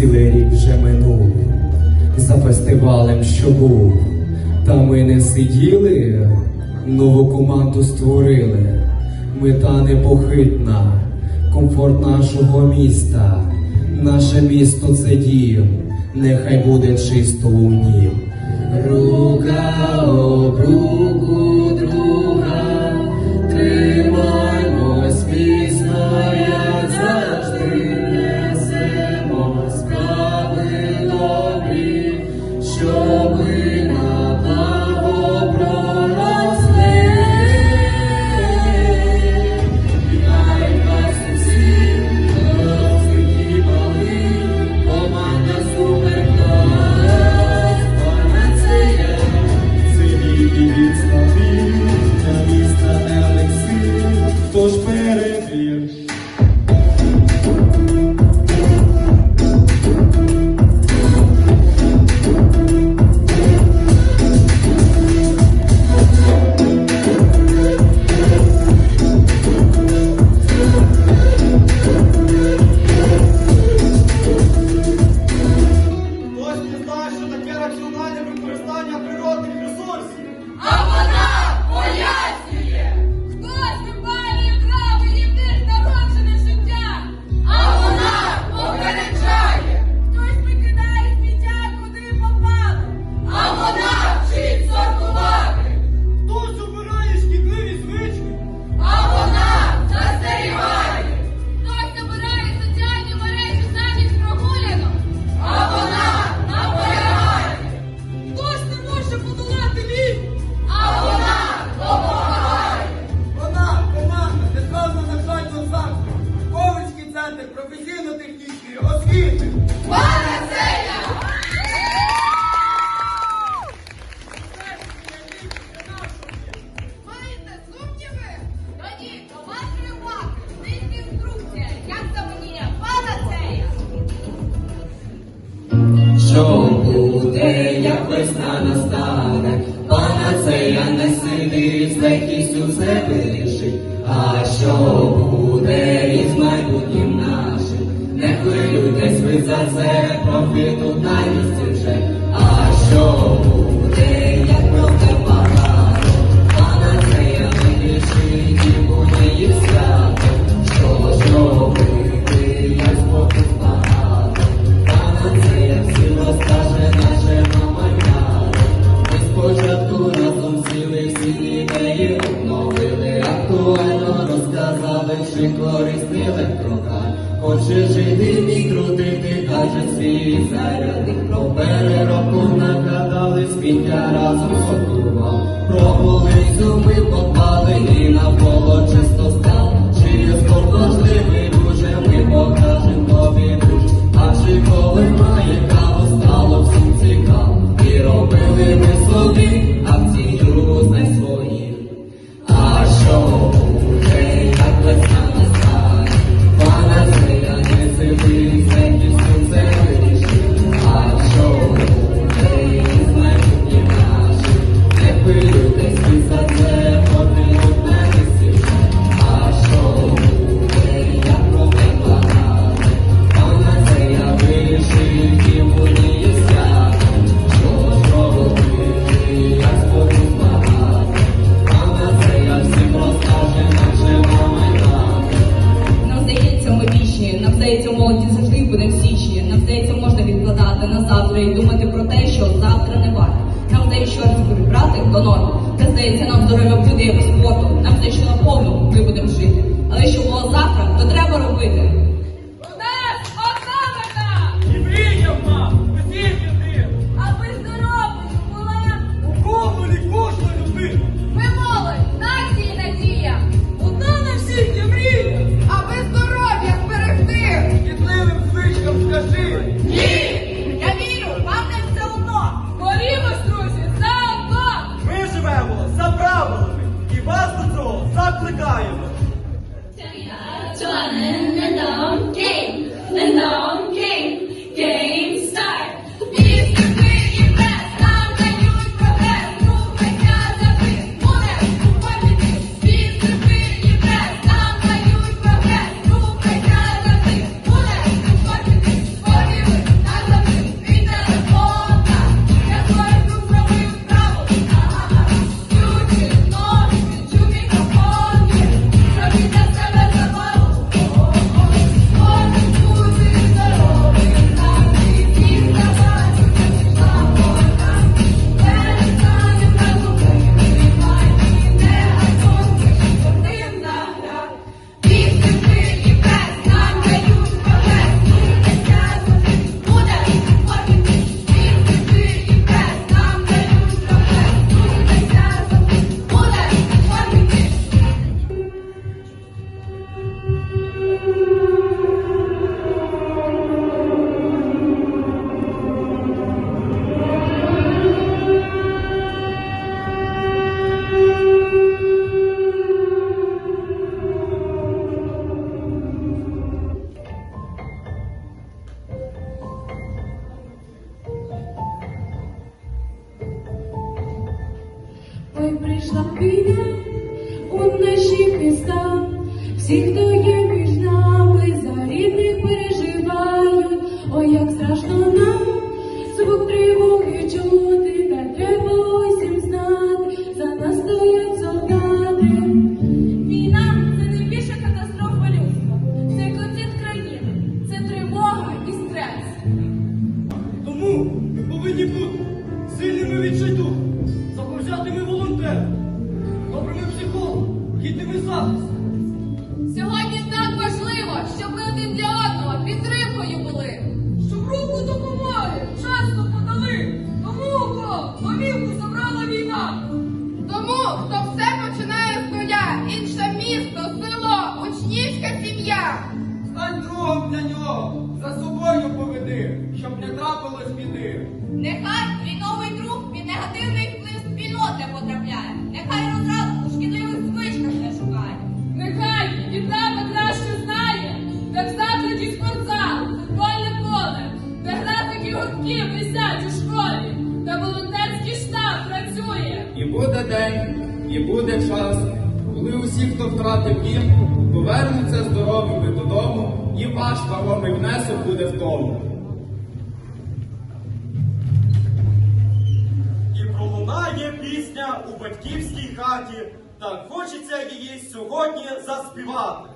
цілий рік вже минув за фестивалем, що був. Та ми не сиділи, нову команду створили. Мета непохитна, комфорт нашого міста. Наше місто це дім, нехай буде чисто у нім. Рука об руку що буде із майбутнім нашим, не хвилюйтесь ви за це, профіту та місці. Хоче жити і крутити, каже свій заряди. про переробку нагадали, сміття разом сортував, пробули ми попали. нею щось прибрати до норми. Це здається нам здоров'ям людей без спорту, нам все ще наповну, ми будемо жити. Але що було завтра, то треба робити. Прийшла війна у наші міста, всі, хто Нехай твій новий друг від негативний вплив спільнот не потрапляє. Нехай розраду у шкідливих звичках не шукає. Нехай тебе краще знає, де в закладі спортзал, футбольне поле, де графіки гуртків висять у школі, де волонтерський штаб працює. І буде день, і буде час, коли усі, хто втратив дім, повернуться здоровими додому, і ваш вагомий внесок буде в тому. І пролунає пісня у батьківській хаті, так хочеться її сьогодні заспівати.